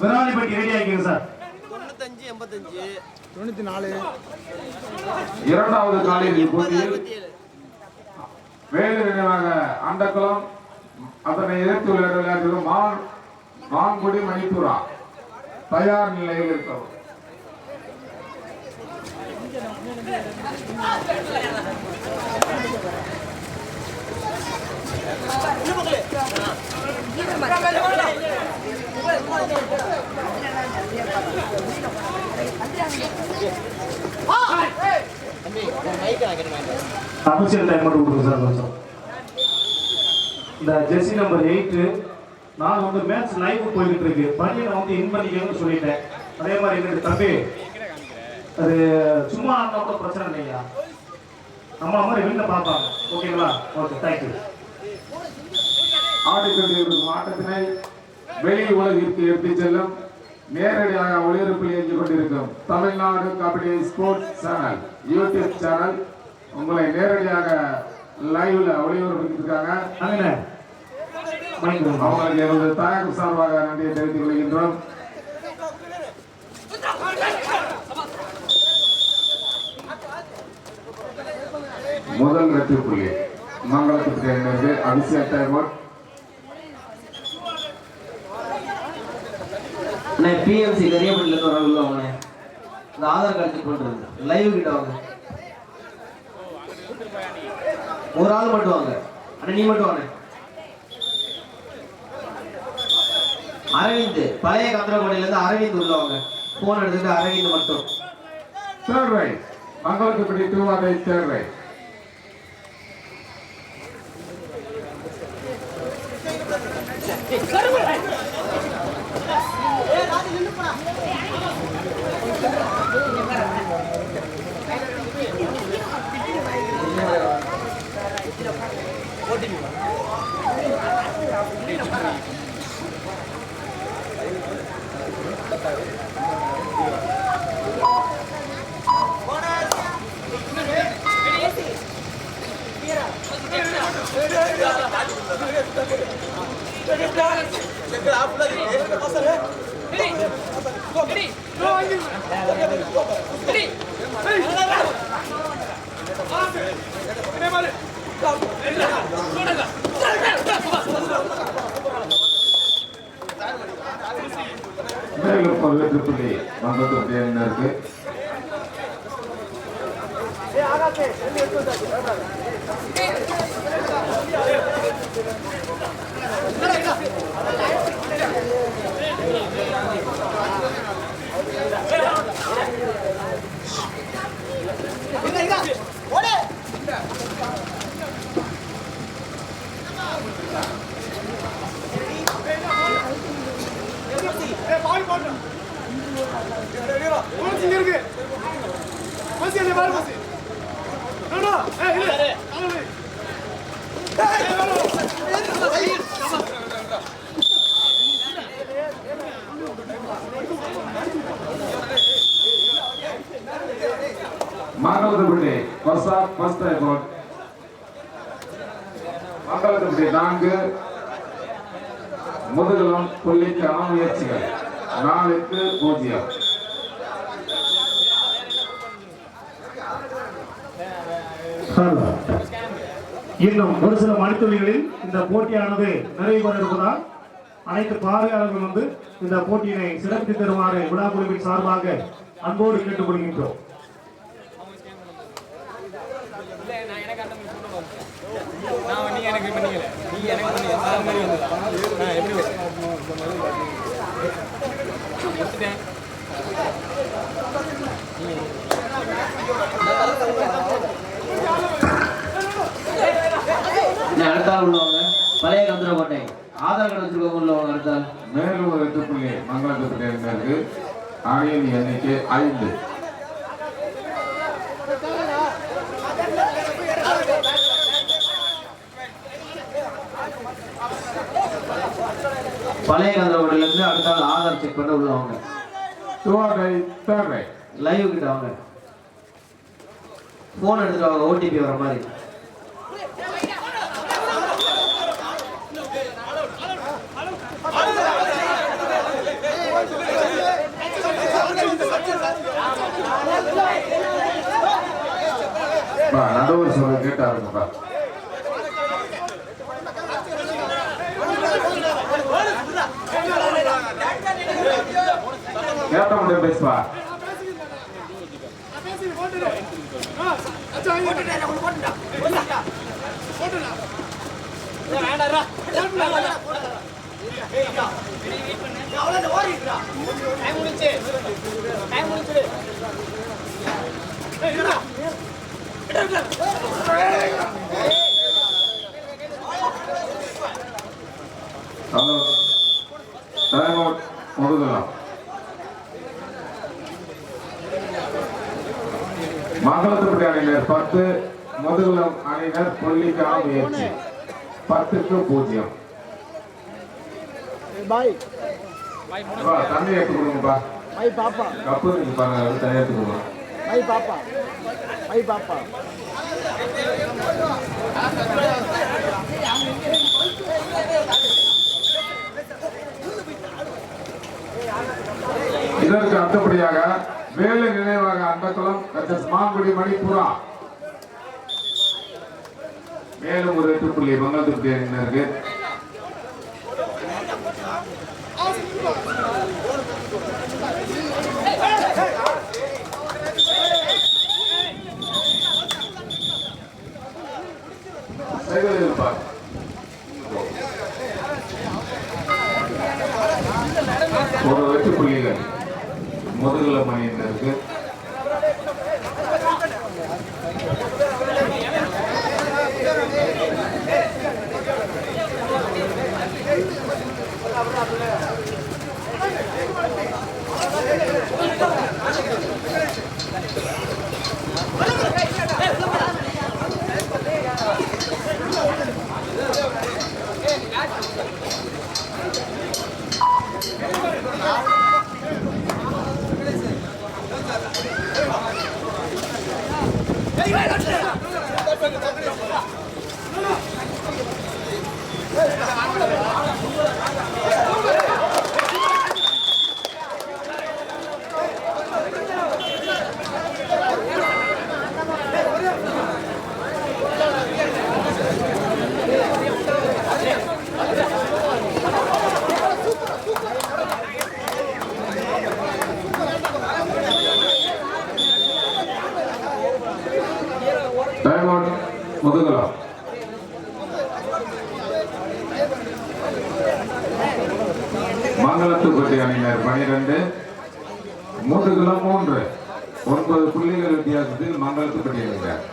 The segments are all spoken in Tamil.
Viralipatti ready ஆகிங்க sir. தொண்ணூத்தஞ்சு எண்பத்தஞ்சு தொண்ணூற்றி நாலு. இரண்டாவது காலையில் போட்டியில் வேலு நினைவாக அண்டக்குளம் அதனை எதிர்த்து விளையாடுவது மான் மான்குடி மணிப்புரா தயார் நிலையில் இருக்கிறோம். தம்பி உன் மைக்கை டைம் மட்டும் கொடுங்க சார் இந்த ஜெர்சி நம்பர் எயிட்டு நான் வந்து மேட்ச் லைவ் போய்கிட்டு இருக்கு பையனை வந்து இன் பண்ணிக்கணும்னு சொல்லிட்டேன் அதே மாதிரி என்னுடைய தம்பி அது சும்மா ஆடினா கூட பிரச்சனை இல்லையா நம்மள மாதிரி வெளில பார்ப்பாங்க ஓகேங்களா ஓகே தேங்க்யூ ஆடிக்கொண்டிருக்கும் ஆட்டத்தினை வெளி உலகிற்கு எடுத்துச் செல்லும்? நேரடியாக ஒளிபரப்பில் இயங்கிக் கொண்டிருக்கும் Tamil Nadu kabaddi sports channel YouTube channel. உங்களை நேரடியாக லைவ்ல கொடுங்க. அவங்களுக்கு எனது தாயகம் சார்பாக நன்றியை தெரிவித்துக் கொள்கின்றோம். முதல் வெற்றி புள்ளி மங்களத்துக்கு அபிஷேக் டைமர் அண்ணே பிஎம்சி கரியப்பட்டில இருந்து ஒரு ஆள் உள்ள வாங்கண்ணே இந்த ஆதார் கார்டு செக் பண்றது. லைவ் கிட்ட வாங்க. ஒரு ஆள் மட்டும் வாங்க. அண்ணா நீ மட்டும் வாங்க. அரவிந்த் பழைய காந்திரகோட்டையில இருந்து அரவிந்த் உள்ள வாங்க. போன் எடுத்துட்டு அரவிந்த் மட்டும். Third raid Mangalathupadi do or raid Mangathur அணியில் இருக்கு Hey. வெற்றி புள்ளி மங்களத்துப்படி அணியினருக்கு Mangalathupadi first half first time Mangalathupadi நான்கு முதுகலம் புள்ளிக்கான முயற்சிகள். நாலுக்கு பூஜ்ஜியம். இன்னும் ஒரு சில மணித்துளிகளில் இந்த போட்டியானது நிறைவு பெற இருப்பதால் அனைத்து பார்வையாளர்கள் வந்து இந்த போட்டியினை சிறப்பித்து தருமாறு விழா குழுவின் சார்பாக அன்போடு கேட்டுக்கொள்கின்றோம். நான் நீங்க எனக்கு பண்ணீங்கல நீங்க எனக்கு நான் எப்படி எடுத்துட்டேன். அண்ணே, அடுத்த ஆள் உள்ள வாங்க பழைய காந்திரகோட்டை ஆதார் கார்டு வச்சிருக்கவங்க உள்ள வாங்க அடுத்த ஆள்? மேலும் ஒரு வெற்றி புள்ளி மங்களத்துப்படி அணியினருக்கு அணியின் எண்ணிக்கை ஐந்து. பழைய கந்தரோட்டிலேருந்து அடுத்த நாள் ஆதார் செக் பண்ண உள்ள லைவ் கிட்ட வாங்க. ஃபோன் எடுத்துட்டு வாங்க ஓடிபி வர மாதிரி. நடுவர் சொல்ல கேட்டா இருக்குப்பா கேட்ட முடியும் பேசுவா. Hello time out Muthukulam Mangalathupatti அணியினர் பத்து முதுகுலம் அணியினர் புள்ளிக்கா முயற்சி. பத்துக்கு பூஜ்ஜியம். தண்ணி எடுத்து கொடுங்கப்பா. கப்பு பாருங்க தண்ணி எடுத்து கொடுங்க. இதற்கு அடுத்தபடியாக வேலை நினைவாக கச்சஸ் மாங்குடி மணிப்புரா மேலும் ஒரு எட்டு புள்ளி மங்களத்துப்பட்டி அணியினருக்கு ஒரு வெற்றி புள்ளிகள். முதுகலை மணியினருக்கு டைம் முதுகுலம் மங்களத்துப்பட்டி அணியினர் பனிரெண்டு முதுகுலம் மூன்று. ஒன்பது புள்ளிகள் வித்தியாசத்தில் மங்களத்துப்பட்டி அணியினர்.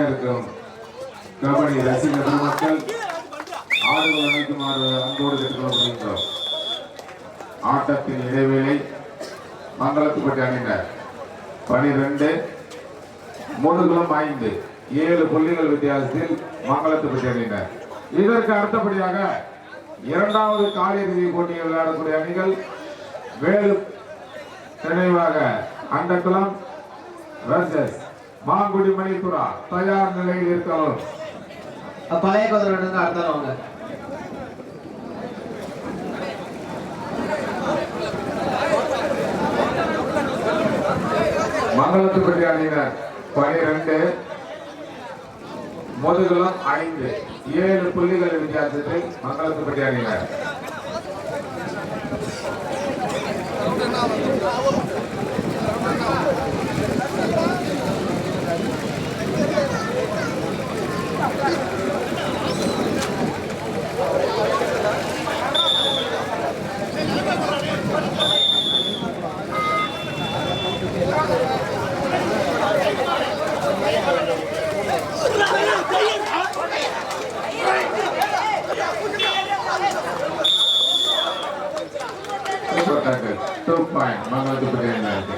ஆங்காங்க இருக்கும் கபடி ரசிகர் பெருமக்கள் ஆடுகள் அணைக்குமாறு அன்போடு கேட்டுக்கொள்ளப்படுகின்றோம். ஆட்டத்தின் இடைவேளை மங்களத்துப்பட்டு அணியினர் பனிரெண்டு முதுகுளம் ஐந்து ஏழு புள்ளிகள் வித்தியாசத்தில் மங்களத்துப்பட்டு அணியினர். இதற்கு அடுத்தபடியாக இரண்டாவது காலிறுதி போட்டியில் விளையாடக்கூடிய அணிகள் வேலு நினைவாக அண்டக்குளம் வர்சஸ் மாங்குடி மணிப்புரா தயார் நிலையில் இருக்கவும் பழைய குதிரை இருந்து அடுத்தாலும் வாங்க மங்களத்துப்பட்டி அணியினர் பனிரெண்டு முதுகுளம் ஐந்து ஏழு புள்ளிகள் வித்தியாசத்தில் மங்களத்துப்பட்டி அணியினர் பாய் டூ பாயிண்ட் மங்களத்துப்பட்டி அணியினருக்கு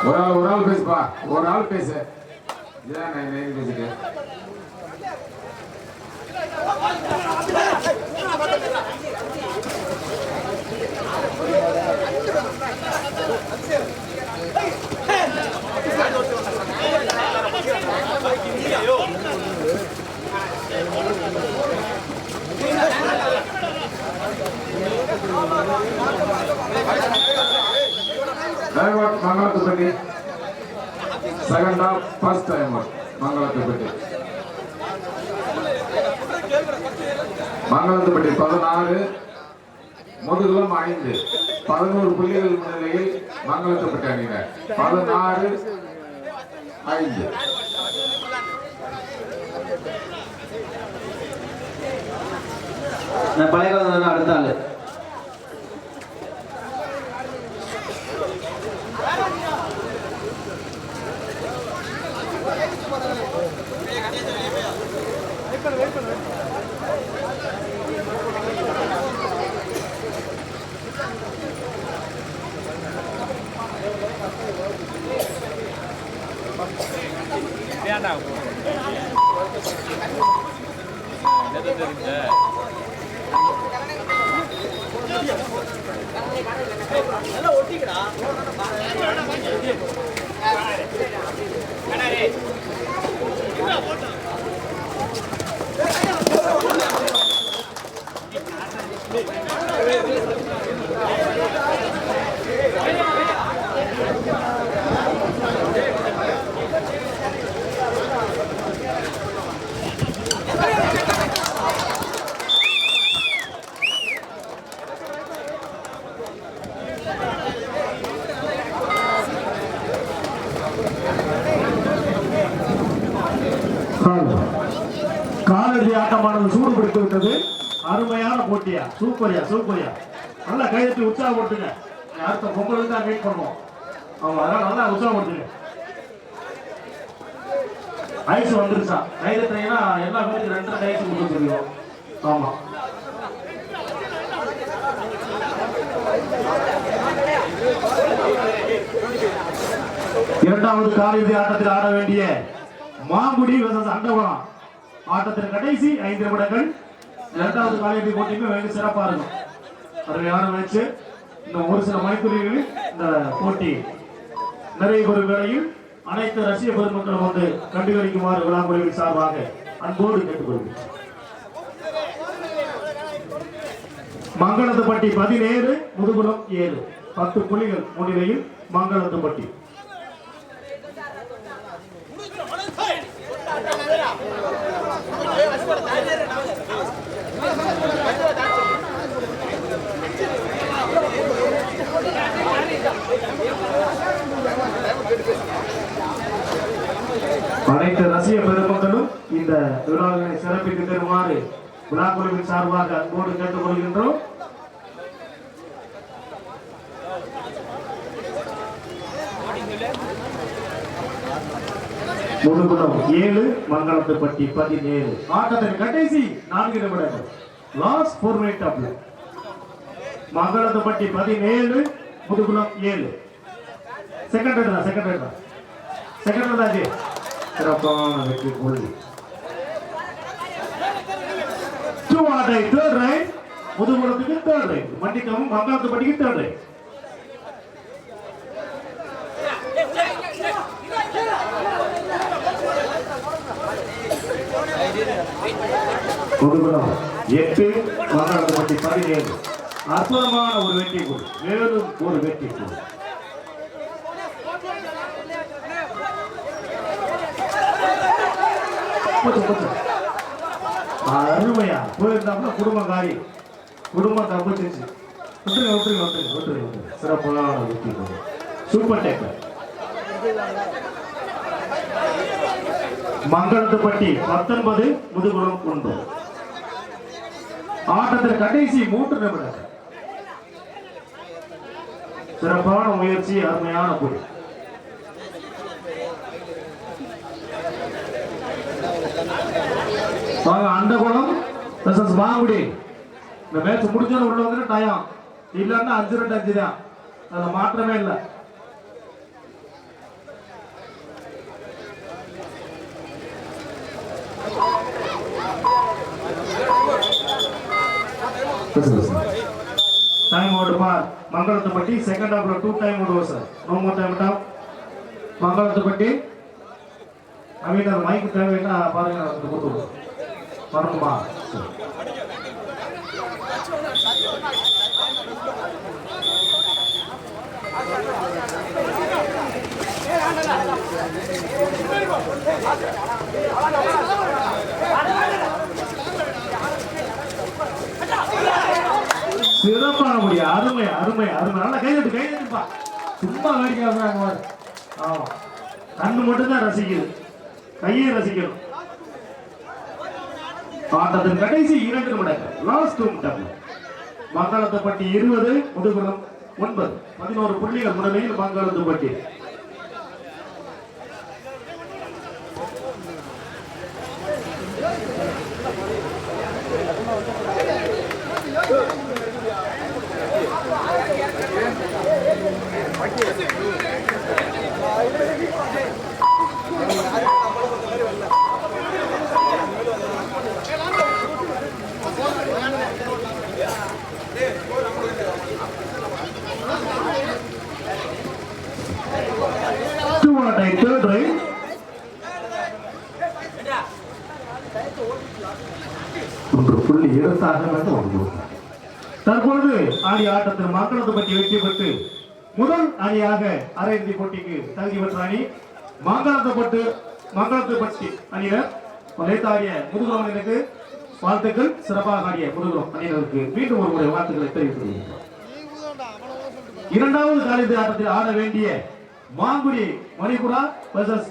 ஒரு ஆள் ஒரு ஆள் பேசுப்பா ஒரு ஆள் பேச. இதான் நான் நைன் பேசிட்டு. Time out second half first time Mangalathupatti Mangalathupatti பதினாறு முதுகுலம் ஐந்து. பதினோரு புள்ளிகள் முன்னிலையில் மங்களத்துப்பட்டி அணியினர். பதினாறு ஐந்து. நான் பழைய அடுத்த ஆளு. எல்லாம் ஒட்டிக்கடா. இறுதி ஆட்டமானது சூடு பிடித்து விட்டது அருமையான போட்டியா? சூப்பரியா சூப்பரியா. நல்லா கைதட்டி உற்சாகப்படுத்துங்க அடுத்த பொங்கல் தான் வெயிட் பண்ணுவோம். ஆமா அதனால நல்லா உற்சாகப்படுத்துங்க ஐஸ் வந்துருச்சா? கைதட்டினா எல்லா பேருக்கு ரெண்டரை ரெண்டு ஐஸ் கொடுக்க ஆமா. இரண்டாவது காலிறுதி ஆட்டத்தில் ஆட வேண்டிய மாங்குடி versus அண்டவனம் ஆட்டத்தின் கடைசி ஐந்து நிமிடங்கள். இரண்டாவது காலையடி போட்டியுமே வெகு சிறப்பா இருக்கும். அருமையான மேட்ச் இந்த ஒரு சில மணித்துறைகளில் இந்த போட்டி. நிறைய ஒரு வேளையில் அனைத்து ரஷ்ய பெருமக்களும் வந்து கண்டுகளிக்குமாறு விழாக்குழுவின் சார்பாக அன்போடு கேட்டுக்கொள்கிறேன். மங்களத்துப்பட்டி பதினேழு முதுகுளம் ஏழு. பத்து புள்ளிகள் முன்னிலையில் மங்களத்துப்பட்டி. அனைத்து ரசிக பெருமக்களும் இந்த விழாவினை சிறப்பித்து தருமாறு விழாக்குழுவின் சார்பாக அன்போடு கேட்டுக்கொள்கின்றோம். முழுகுணம் ஏழு மங்களத்துப்பட்டி பதினேழு. ஆட்டத்தின் கடைசி நான்கு நிமிடங்கள். Last four minute of Mangalathupatti பதினேழு முதுகுணம் ஏழு. செகண்ட் ரெண்டு தான் செகண்ட் ரெண்டு தான் செகண்ட் ரெண்டு ஆச்சு சிறப்பான வெற்றி புள்ளி. டூ ஆர் தேர்ட் ரைட் முதுகுணத்துக்கு தேர்ட் ரைட் மண்டிக்கவும் மங்களத்துப்பட்டிக்கு தேர்ட் ரைட் முதுகுளம் எட்டு மங்களத்துப்பட்டி பதினேழு. அற்புதமான ஒரு வெற்றி குழு மேலும் ஒரு வெற்றி குழு போச்சு, போச்சு. அருமையா. போயிருந்தா குடும்பக்காரி குடும்பம் தப்பிச்சிச்சு விட்டுருங்க விட்டுருங்க விட்டுருங்க விட்டுருங்க சிறப்பான வெற்றி குழு சூப்பர் டேக்கர் மங்களத்துப்பட்டி பத்தொன்பது முதுகுளம் ஒன்று ஆட்டத்தில் கடைசி மூன்று நிமிடங்கள் சிறப்பான முயற்சி அருமையான பொருள் வாங்க அந்த குளம் versus மாங்குடி இந்த மேட்ச் முடிஞ்சோன்னு உள்ள வந்து டயம் இல்லைன்னா அஞ்சு ரெண்டு அஞ்சு தான். அதில் மாற்றமே இல்லை. Time out for Mangalathupatti second ஹாஃப்ல two time out sir no more time top Mangalathupatti நவீன மைக் தேவைன்னா பாருங்க நான் வந்து கொடுத்து விடுறேன். வரணுமா சரி. சிறப்பான முடியா அருமை அருமை அருமை. நல்லா கையெழுத்து கையெழுத்துப்பா சும்மா வேடிக்கை பார்க்கறாங்க பாரு. ஆமா. கண்ணு மட்டும்தான் ரசிக்குது. கையை ரசிக்கணும். ஆட்டத்தின் கடைசி இரண்டு நிமிடங்கள். லாஸ்ட் நிமிடம். மங்களத்துப்பட்டி இருபது முதுகுளம் ஒன்பது. பதினோரு புள்ளிகள் முன்னிலையில் மங்களத்துப்பட்டி Third right. ஒன்று புள்ளி ஒன்று தற்பொழுது ஆடி ஆட்டத்தில் மக்களது பற்றி வெற்றி பெற்று முதல் அணியாக அரையிறுதி போட்டிக்கு தகுதி பெற்ற அணி மாங்கலத்துப்பட்டு மாங்கலத்துப்பட்டி அணியினர். லேத்தாடிய முதுகுளம் அணியினருக்கு வாழ்த்துக்கள். சிறப்பாக ஆடிய முதுகுளம் அணியினருக்கு மீண்டும் ஒரு முறை வாழ்த்துக்களை தெரிவித்துக் கொள்கிறோம் இரண்டாவது காலிறுதி ஆட்டத்தில் ஆட வேண்டிய மாங்குடி மணிகுடா versus